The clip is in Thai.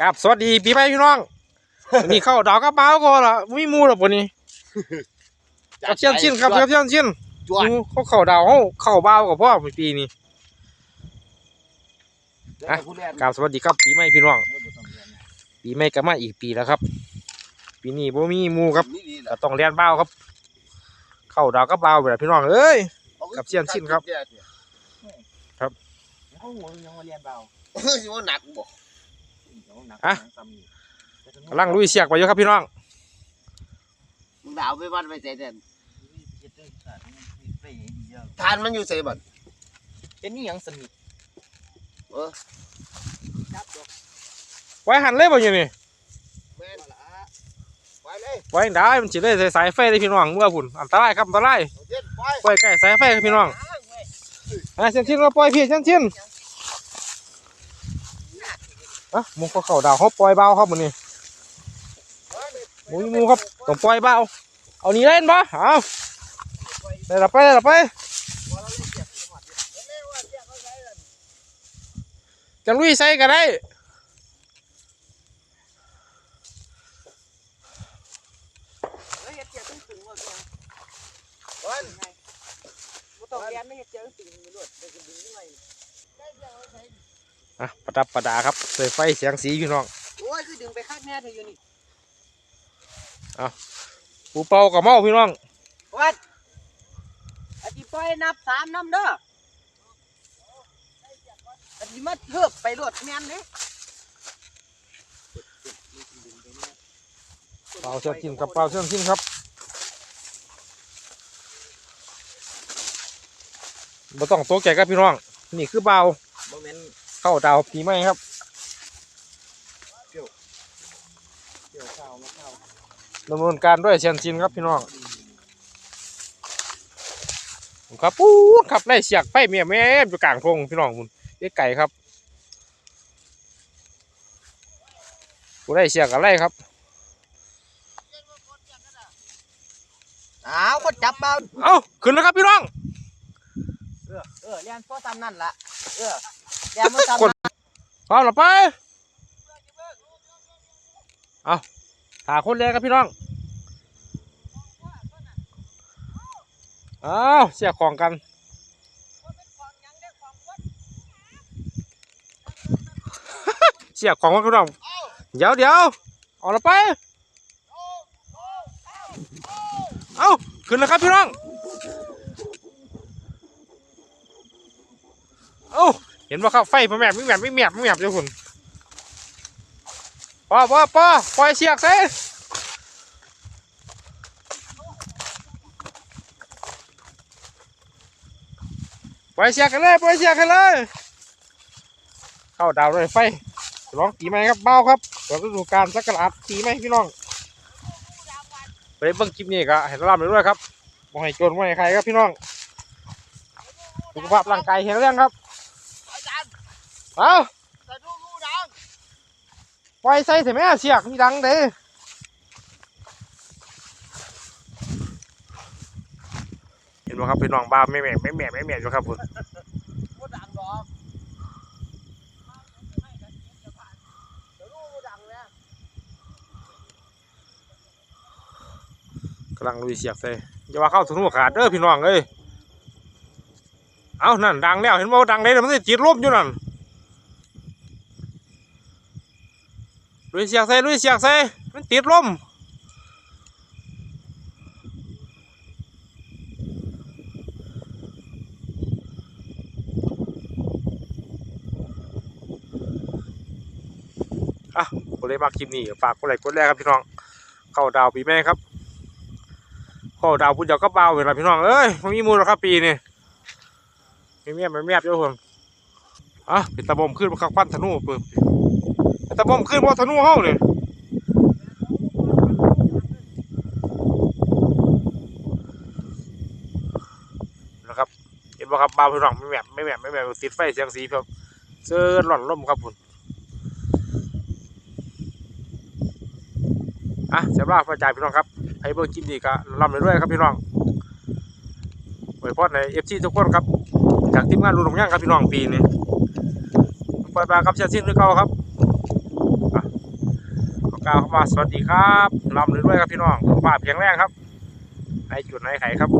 ครับสวัสดีปีใหม่พี่น้องวันนี้เข้าดอกกระเป๋าก็ละไม่มูหรอกวันนี้กับเชียนชินครับกับเชียนชินจวดหมูเขาเข้าดาวเขาเข้าเบากับพ่อปีนี้อะกราบสวัสดีครับปีใหม่พี่น้อง ปีใหม่ก็มาอีกปีแล้วครับ ปีนี้บ่มีหมูครับนี่ดีแหก็ละต้องเรียนเบาครับ เข้าดาวกระเบาไปแล้วพี่น้องเอ้ยกับเสี้ยนชิ้นครับ ครับเขาหัวยังมาเรียนเบาเฮ้ยว่าหนักบ่เดี๋ยวหนัก อะซ้ำนี่แต่ถึกำลังลุยเสียกไปอยู่ครับพี่น้องมึงดาวไปวัดไปใจเด่นเจ็ดเรื่องสัตว์นี่มีเปรย์ดีเยอะทานมันอยู่ใส่บัดเป็นนี่ยังสนิทเออจับดอกไว้หันเลยบ่อยู่นี่แม่นละไปเลยไว้ได้มันสิได้ใส่สายไฟเลยพี่น้องเมื่อพุ่นอันตรายครับอันตรายเอาเย็นไปปล่อยใกล้สายไฟครับพี่น้องอะเชียนชินมาปล่อยพี่เชียนชิน อะหมูเขาเข้าดาวเขาปล่อยเบาครับมันนี่หมูหมูครับต้องปล่อยเบาเอานี่เล่นบ่เอาได้ละไปได้ละไปจังลุยใส่ก็ได้เฮ้ยเฮ็ดเจียวตึ้งตึงว่าไงวันบ่ต้องเรียนไม่เฮ็ดเจียวตึ้งตึงไปรวดเดี๋ยวจะดึงยังไง อะประดับประดาครับใส่ไฟเสียงสีพี่น้องโอ้ยคือดึงไปข้างแน่เธออยู่นี่ปูเป่ากับเมาพี่น้องวัดอาทิตย์ปล่อยนับสามน้ำเด้ออาทิตย์มาเทิบไปรวดแม่นเด้เป่าเชียนชินครับเป่าเชียนชินครับบ่ต้องตกใจครับพี่น้อง นี่คือเบาบ่แม่น เข้าดาวปีใหม่ครับเกี่ยวข้าวมาข้าวดำเนินการด้วยเชียนชินครับพี่น้องครับปู๊ดครับไล่เสียกไฟเมียแม่อยู่กลางทงพี่น้องคุณเอ้ไก่ครับกูได้เสียกอะไรครับอ้าวคนจับเบาเอ้าขึ้นแล้วครับพี่น้องเออเออเรียนพ่อซ้ำนั่นละเออ เรียนพ่อซ้ำคนพร้อมหรอไปเอาหาคนแรกครับพี่น้องเอาเสียของกันเสียของกันพี่น้องเดี๋ยวเดี๋ยวเอาละไปเอาขึ้นแล้วครับพี่น้องเอา เห็นว่าครับไฟมันแมบไม่แมบไม่แมบไม่แมบเจ้าคุณป้อป้อป้อปล่อยเสียกใส่ปล่อยเสียกกันเลยปล่อยเสียกกันเลย เข้าดาวด้วยไฟร้องปีใหมครับเบ้าครับเปิดฤดูกาลสักกระปีใหมพี่น้องไปเบิ่งคลิปนี้ก็ให้รับไปด้วยครับบ่ให้โจรบ่ให้ใครครับพี่น้องสุขภาพร่างกายแข็งแรงครับอาจารย์ เอาสะดุ้งลูดังปล่อยใส่แต่แม่เสียกมีดังเด้เห็นไหมครับพี่น้องบ้าไม่แม่ไม่แม่ไม่แม่อยู่ครับคุณบ่ดังดอกกำลังลุยเสียกใส่อย่าว่าเข้าถึงหัวขาดเด้อพี่น้องเอ้ยเอานั่นดังแล้วเห็นว่าดังเลยมันจะจิตลมอยู่นั่น ลุยเสียกใส่ลุยเสียกใส่มันติดลมอะกดเลยมาคลิปนี้ฝากกดไลค์กดแรกครับพี่น้อง เข้าดาวปีแม่ครับ เข้าดาวพุ่นเดียวก็เบาเวลาพี่น้องเอ้ยมันมีมูลครับปีนี่ไม่เมียบไม่เมียบเจ้าผมอะเป็นตะบมขึ้นมาข้างพันธนูเปิด เป็นตะบมขึ้นเพราะธนูเฮาเลยนะครับเห็นบ่ครับเบาพี่น้องไม่แหมไม่แหมไม่แหมติดไฟเสียงสีครับเสื้อหล่อนล่มครับผมอะเสียบลาพระจ่ายพี่น้องครับ ให้เบิ่งคลิปนี้ก็ร่ำไปด้วยครับพี่น้องไว้พอดในเอฟซีทุกคนครับ จากทีมงานรุ่นหลงย่างครับพี่น้องปีนี้ปล่อยปลาครับเชียร์ซิ้นด้วยเก่าครับ อกล่าวเข้ามาสวัสดีครับลำหรือด้วยครับพี่น้องสุขภาพแข็งแรงครับในจุดไหนไขครับ